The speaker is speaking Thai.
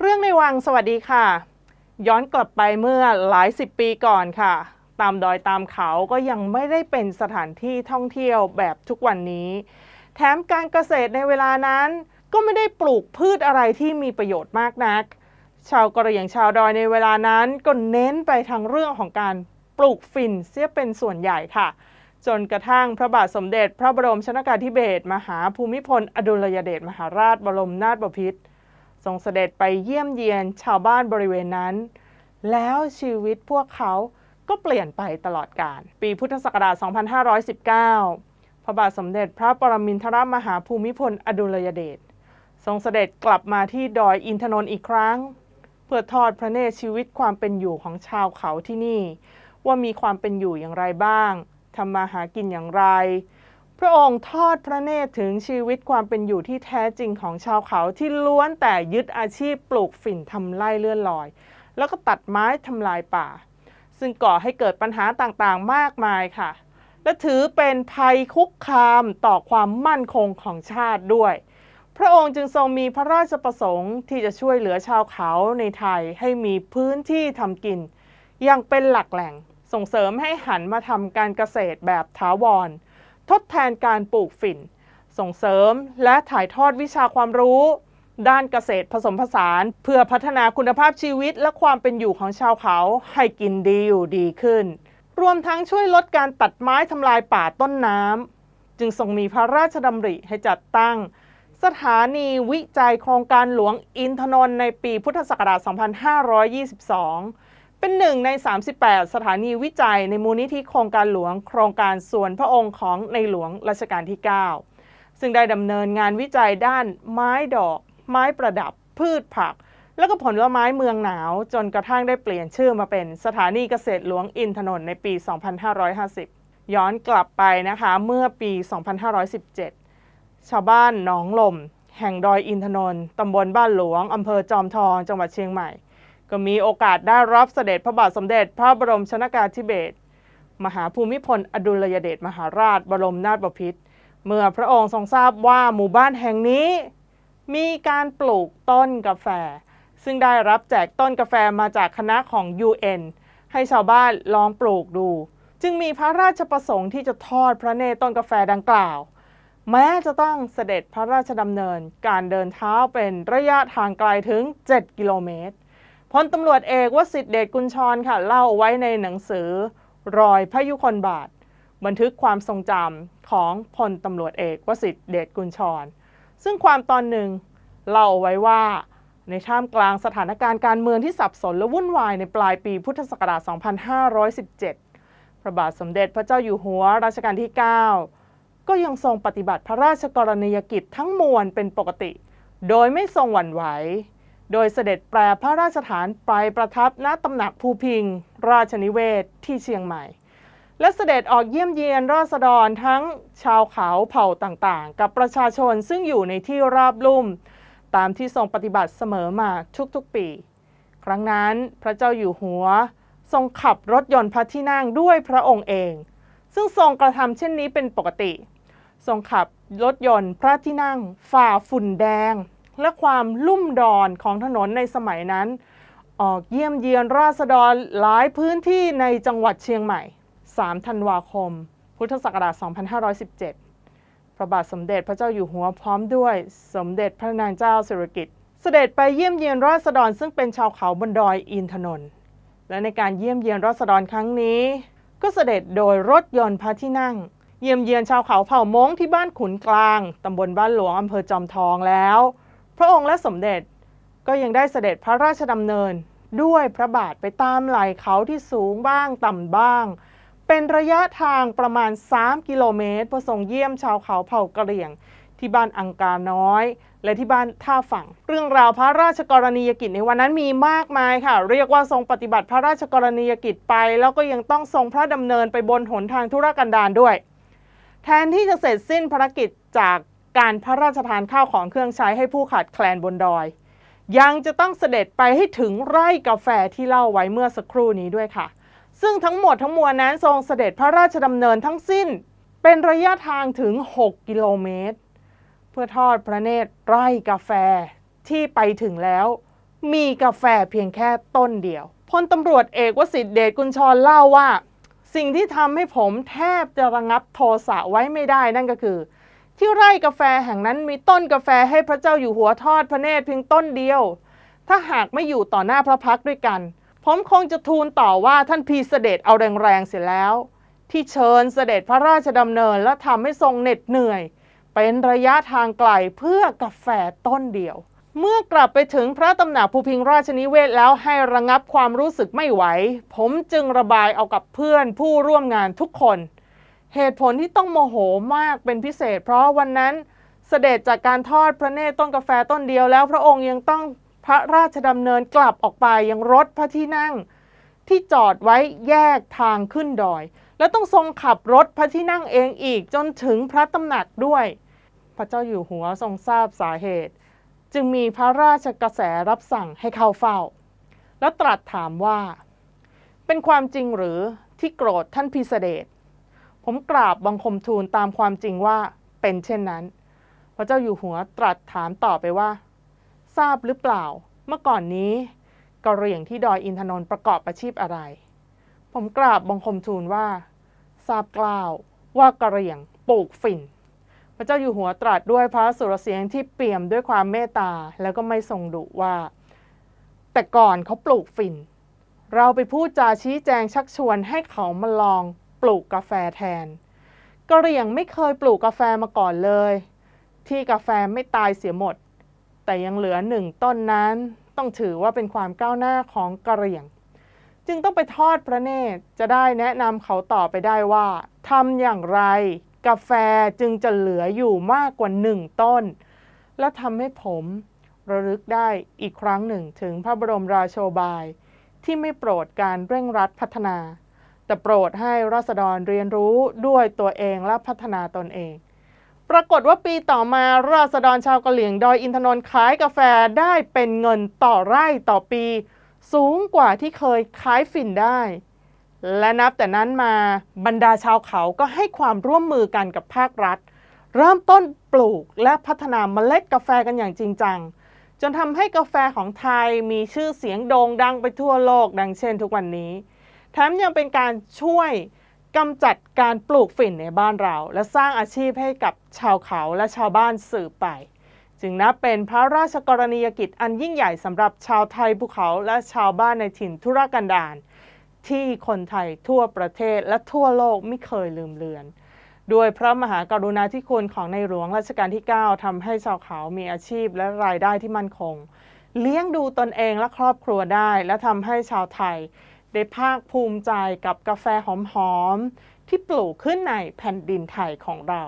เรื่องในวังสวัสดีค่ะ ย้อนกลับไปเมื่อหลายสิบปีก่อนค่ะ ตามดอยตามเขาก็ยังไม่ได้เป็นสถานที่ท่องเที่ยวแบบทุกวันนี้ แถมการเกษตรในเวลานั้นก็ไม่ได้ปลูกพืชอะไรที่มีประโยชน์มากนัก ชาวกะเหรี่ยงชาวดอยในเวลานั้นก็เน้นไปทางเรื่องของการปลูกฝิ่นเสียเป็นส่วนใหญ่ค่ะ จนกระทั่งพระบาทสมเด็จ พระบรมชนกาธิเบศรมหาภูมิพล อดุลยเดชมหาราชบรมนาถบพิตร ทรงเสด็จไปเยี่ยมเยียนชาวบ้านบริเวณนั้น แล้วชีวิตพวกเขาก็เปลี่ยนไปตลอดกาล ปีพุทธศักราช 2519 พระบาทสมเด็จพระปรมินทรมหาภูมิพลอดุลยเดช ทรงเสด็จกลับมาที่ดอยอินทนนท์อีกครั้ง เพื่อทอดพระเนตรชีวิตความเป็นอยู่ของชาวเขาที่นี่ ว่ามีความเป็นอยู่อย่างไรบ้าง ทำมาหากินอย่างไร พระองค์ทอดพระเนตรถึงชีวิตความเป็นอยู่ที่แท้จริงของชาวเขาที่ล้วนแต่ยึดอาชีพปลูกฝิ่นทำไร่เลื่อนลอย แล้วก็ตัดไม้ทำลายป่า ซึ่งก่อให้เกิดปัญหาต่างๆมากมายค่ะ และถือเป็นภัยคุกคามต่อความมั่นคงของชาติด้วย พระองค์จึงทรงมีพระราชประสงค์ที่จะช่วยเหลือชาวเขาในไทยให้มีพื้นที่ทำกินอย่างเป็นหลักแหล่ง ส่งเสริมให้หันมาทำการเกษตรแบบถาวร ทดแทนการปลูกฝิ่น ส่งเสริมและถ่ายทอดวิชาความรู้ ด้านเกษตรผสมผสาน เพื่อพัฒนาคุณภาพชีวิตและความเป็นอยู่ของชาวเขาให้กินดีอยู่ดีขึ้น รวมทั้งช่วยลดการตัดไม้ทำลายป่าต้นน้ำจึงทรงมีพระราชดำริให้จัดตั้ง สถานีวิจัยโครงการหลวงอินทนนท์ในปีพุทธศักราช 2522 เป็นหนึ่งใน 38 สถานีวิจัยในมูลนิธิโครงการหลวง โครงการส่วนพระองค์ของในหลวงรัชกาลที่ 9 ซึ่งได้ดำเนินงานวิจัยด้านไม้ดอก ไม้ประดับ พืชผัก แล้วก็ผลไม้เมืองหนาว จนกระทั่งได้เปลี่ยนชื่อมาเป็นสถานีเกษตรหลวงอินทนนท์ในปี 2550 ย้อนกลับไปนะคะเมื่อปี 2517 ชาวบ้านหนองลม แห่งดอยอินทนนท์ตำบลบ้านหลวงอำเภอจอมทอง จังหวัดเชียงใหม่ ก็มีโอกาสได้รับเสด็จพระบาทสมเด็จพระบรมชนกาธิเบศรมหาภูมิพลอดุลยเดชมหาราชบรมนาถบพิตรเมื่อพระองค์ทรงทราบว่าหมู่บ้านแห่งนี้ มีการปลูกต้นกาแฟ ซึ่งได้รับแจกต้นกาแฟมาจากคณะของ UN ให้ชาวบ้านลองปลูกดู จึงมีพระราชประสงค์ที่จะทอดพระเนตรต้นกาแฟดังกล่าว แม้จะต้องเสด็จพระราชดำเนินการเดินเท้าเป็นระยะทางไกลถึง 7 กิโลเมตร ลตำรวจเอกวสิทธิเดชกุลชรค่ะ เล่าไว้ในหนังสือรอยพระยุคลบาท บันทึกความทรงจำของพลตำรวจเอกวสิทธิเดชกุลชร ซึ่งความตอนหนึ่งเล่าไว้ว่าในท่ามกลางสถานการณ์การเมืองที่สับสนและวุ่นวายในปลายปีพุทธศักราช 2517 พระบาทสมเด็จพระเจ้าอยู่หัวรัชกาลที่ 9 ก็ยังทรงปฏิบัติพระราชกรณียกิจทั้งมวลเป็นปกติ โดยไม่ทรงหวั่นไหว โดยเสด็จแปรพระราชฐานไปประทับณตำหนักภูพิง ราชนิเวศที่เชียงใหม่ และเสด็จออกเยี่ยมเยียนราษฎรทั้งชาวเขาเผ่าต่างๆ กับประชาชนซึ่งอยู่ในที่ราบลุ่ม ตามที่ทรงปฏิบัติเสมอมาทุกๆปี ครั้งนั้นพระเจ้าอยู่หัว ทรงขับรถยนต์พระที่นั่งด้วยพระองค์เอง ซึ่งทรงกระทำเช่นนี้เป็นปกติ ทรงขับรถยนต์พระที่นั่งฝ่าฝุ่นแดง และความลุ่มดอนของถนนในสมัยนั้น ออกเยี่ยมเยียนราษฎรหลายพื้นที่ในจังหวัดเชียงใหม่ 3 ธันวาคม พุทธศักราช 2517 พระบาทสมเด็จพระเจ้าอยู่หัวพร้อมด้วยสมเด็จพระนางเจ้าสิริกิติ์เสด็จไปเยี่ยมเยียนราษฎรซึ่งเป็นชาวเขาบนดอยอินทนนท์และในการเยี่ยมเยียนราษฎรครั้งนี้ ก็เสด็จโดยรถยนต์พระที่นั่ง เยี่ยมเยียนชาวเขาเผ่ามงที่บ้านขุนกลางตำบลบ้านหลวงอำเภอจอมทองแล้ว พระองค์และสมเด็จก็ยังได้เสด็จพระราชดำเนินด้วยพระบาทไปตามไหล่เขาที่สูงบ้างต่ำบ้าง เป็นระยะทางประมาณ 3 กิโลเมตรเพื่อส่งเยี่ยมชาวเขาเผ่ากะเหรี่ยง ที่บ้านอังกาน้อย และที่บ้านท่าฝั่ง เรื่องราวพระราชกรณียกิจในวันนั้นมีมากมายค่ะ เรียกว่าทรงปฏิบัติพระราชกรณียกิจไป แล้วก็ยังต้องทรงพระดำเนินไปบนหนทางธุรกันดารด้วย แทนที่จะเสร็จสิ้นภารกิจจาก การพระราชทานข้าวของเครื่องใช้ให้ผู้ขาดแคลนบนดอย ยังจะต้องเสด็จไปให้ถึงไร่กาแฟที่เล่าไว้เมื่อสักครู่นี้ด้วยค่ะ ซึ่งทั้งหมดทั้งมวลนั้นทรงเสด็จพระราชดำเนินทั้งสิ้น เป็นระยะทางถึง 6 กิโลเมตร เพื่อทอดพระเนตรไร่กาแฟที่ไปถึงแล้ว มีกาแฟเพียงแค่ต้นเดียวพลตำรวจเอกวสิทธิเดชกุลชรเล่าว่า สิ่งที่ทำให้ผมแทบจะระงับโทสะไว้ไม่ได้นั่นก็คือ ที่ไร่กาแฟแห่งนั้นมีต้นกาแฟให้พระเจ้าอยู่หัวทอดพระเนตรเพียงต้นเดียว ถ้าหากไม่อยู่ต่อหน้าพระพักด้วยกัน ผมคงจะทูลต่อว่าท่านพีเสด็จเอาแรงๆเสียแล้ว ที่เชิญเสด็จพระราชดำเนินและทำให้ทรงเหน็ดเหนื่อย เป็นระยะทางไกลเพื่อกาแฟต้นเดียว เมื่อกลับไปถึงพระตำหนักภูพิงราชนิเวศแล้วให้ระงับความรู้สึกไม่ไหว ผมจึงระบายเอากับเพื่อนผู้ร่วมงานทุกคน เหตุผลที่ต้องโมโหมากเป็นพิเศษ เพราะวันนั้นเสด็จจากการทอดพระเนตรต้นกาแฟต้นเดียวแล้ว พระองค์ยังต้องพระราชดำเนินกลับออกไปยังรถพระที่นั่ง ที่จอดไว้แยกทางขึ้นดอย และต้องทรงขับรถพระที่นั่งเองอีกจนถึงพระตำหนักด้วย พระเจ้าอยู่หัวทรงทราบสาเหตุ จึงมีพระราชกระแสรับสั่งให้เข้าเฝ้า แล้วตรัสถามว่า เป็นความจริงหรือที่โกรธท่านพิเสด ผมกราบบังคมทูลตามความจริงว่าเป็นเช่นนั้น พระเจ้าอยู่หัวตรัสถามต่อไปว่า ทราบหรือเปล่า เมื่อก่อนนี้กระเหรี่ยงที่ดอยอินทนนท์ประกอบอาชีพอะไร ผมกราบบังคมทูลว่า ทราบกล่าวว่ากระเหรี่ยงปลูกฝิ่น พระเจ้าอยู่หัวตรัสด้วยพระสุรเสียงที่เปี่ยมด้วยความเมตตาแล้วก็ไม่ทรงดุว่า แต่ก่อนเขาปลูกฝิ่น เราไปพูดจาชี้แจงชักชวนให้เขามาลอง ลูกกาแฟแทนกะเหรี่ยงไม่เคยปลูกกาแฟมาก่อนเลย ที่กาแฟไม่ตายเสียหมด แต่ยังเหลือหนึ่งต้นนั้นต้องถือว่าเป็นความก้าวหน้าของกะเหรี่ยง จึงต้องไปทอดพระเนตรจะได้แนะนำเขาต่อไปได้ว่าทำอย่างไร กาแฟจึงจะเหลืออยู่มากกว่าหนึ่งต้น และทำให้ผมระลึกได้อีกครั้งหนึ่งถึงพระบรมราโชบาย ที่ไม่โปรดการเร่งรัดพัฒนา แต่โปรดให้ราษฎรเรียนรู้ด้วยตัวเองและพัฒนาตนเอง ปรากฏว่าปีต่อมาราษฎรชาวกะเหรี่ยงดอยอินทนนท์ขายกาแฟได้เป็นเงินต่อไร่ต่อปี สูงกว่าที่เคยขายฝิ่นได้ และนับแต่นั้นมาบรรดาชาวเขาก็ให้ความร่วมมือกันกับภาครัฐ เริ่มต้นปลูกและพัฒนาเมล็ดกาแฟกันอย่างจริงจังจนทำให้กาแฟของไทยมีชื่อเสียงโด่งดังไปทั่วโลกดังเช่นทุกวันนี้ แถมยังเป็นการช่วยกำจัดการปลูกฝิ่นในบ้านเรา และสร้างอาชีพให้กับชาวเขาและชาวบ้านสืบไป จึงนับเป็นพระราชกรณียกิจอันยิ่งใหญ่สำหรับชาวไทยภูเขาและชาวบ้านในถิ่นธุรกันดารที่คนไทยทั่วประเทศและทั่วโลกไม่เคยลืมเลือน ด้วยพระมหากรุณาธิคุณของในหลวงรัชกาลที่ 9ทำให้ชาวเขามีอาชีพและรายได้ที่มั่นคง เลี้ยงดูตนเองและครอบครัวได้ และทำให้ชาวไทย ได้ภาคภูมิใจกับกาแฟหอมๆที่ปลูกขึ้นในแผ่นดินไทยของเรา